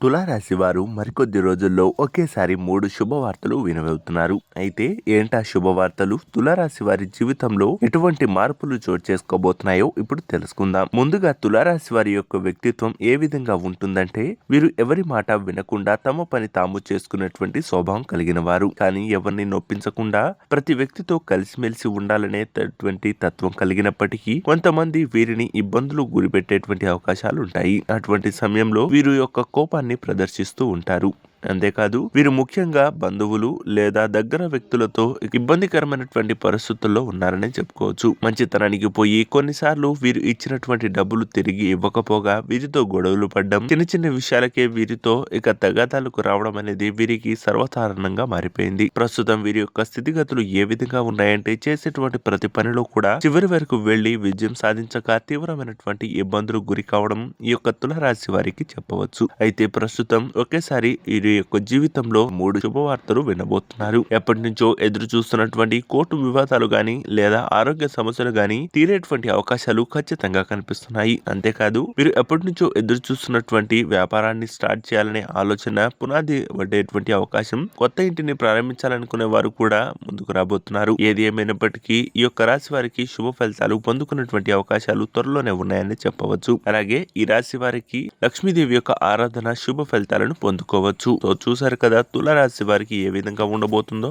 తులారాశి వారు మరికొద్ది రోజుల్లో ఒకేసారి మూడు శుభవార్తలు వినబోతున్నారు. అయితే ఏంటా శుభవార్తలు? తులారాశి వారి జీవితంలో ఎటువంటి మార్పులు చోటు చేసుకోబోతున్నాయో ఇప్పుడు తెలుసుకుందాం. ముందుగా తులారాశి వారి యొక్క వ్యక్తిత్వం ఏ విధంగా ఉంటుందంటే వీరు ఎవరి మాట వినకుండా తమ పని తాము చేసుకున్నటువంటి స్వభావం కలిగిన వారు. కానీ ఎవరిని నొప్పించకుండా ప్రతి వ్యక్తితో కలిసిమెలిసి ఉండాలనేటటువంటి తత్వం కలిగినప్పటికీ కొంతమంది వీరిని ఇబ్బందులు గురిపెట్టేటువంటి అవకాశాలు ఉంటాయి. అటువంటి సమయంలో వీరు యొక్క కోపాన్ని ప్రదర్శిస్తూ ఉంటారు. అంతేకాదు వీరు ముఖ్యంగా బంధువులు లేదా దగ్గర వ్యక్తులతో ఇబ్బందికరమైనటువంటి పరిస్థితుల్లో ఉన్నారని చెప్పుకోవచ్చు. మంచితనానికి పోయి కొన్నిసార్లు వీరు ఇచ్చినటువంటి డబ్బులు తిరిగి ఇవ్వకపోగా వీరితో గొడవలు పడ్డం చిన్న చిన్న విషయాలకే వీరితో ఇక తగాదాలకు రావడం అనేది వీరికి సర్వసాధారణంగా మారిపోయింది. ప్రస్తుతం వీరి యొక్క స్థితిగతులు ఏ విధంగా ఉన్నాయంటే చేసేటువంటి ప్రతి పనిలో కూడా చివరి వరకు వెళ్ళి విజయం సాధించక తీవ్రమైనటువంటి ఇబ్బందులు గురి కావడం ఈ యొక్క తులరాశి వారికి చెప్పవచ్చు. అయితే ప్రస్తుతం ఒకేసారి వీరి యొక్క జీవితంలో మూడు శుభవార్తలు వినబోతున్నారు. ఎప్పటి నుంచో ఎదురు చూస్తున్నటువంటి కోర్టు వివాదాలు గాని లేదా ఆరోగ్య సమస్యలు గాని తీరేటువంటి అవకాశాలు ఖచ్చితంగా కనిపిస్తున్నాయి. అంతేకాదు మీరు ఎప్పటి నుంచో ఎదురు చూస్తున్నటువంటి వ్యాపారాన్ని స్టార్ట్ చేయాలనే ఆలోచన పునాది పడేటువంటి అవకాశం కొత్త ఇంటిని ప్రారంభించాలనుకునే వారు కూడా ముందుకు రాబోతున్నారు. ఏది ఏమైనప్పటికీ ఈ యొక్క రాశి వారికి శుభ ఫలితాలు పొందుకున్నటువంటి అవకాశాలు త్వరలోనే ఉన్నాయని చెప్పవచ్చు. అలాగే ఈ రాశి వారికి లక్ష్మీదేవి యొక్క ఆరాధన శుభ ఫలితాలను పొందుకోవచ్చు. సో చూసారు కదా తుల రాశి వారికి ఏ విధంగా ఉండబోతుందో?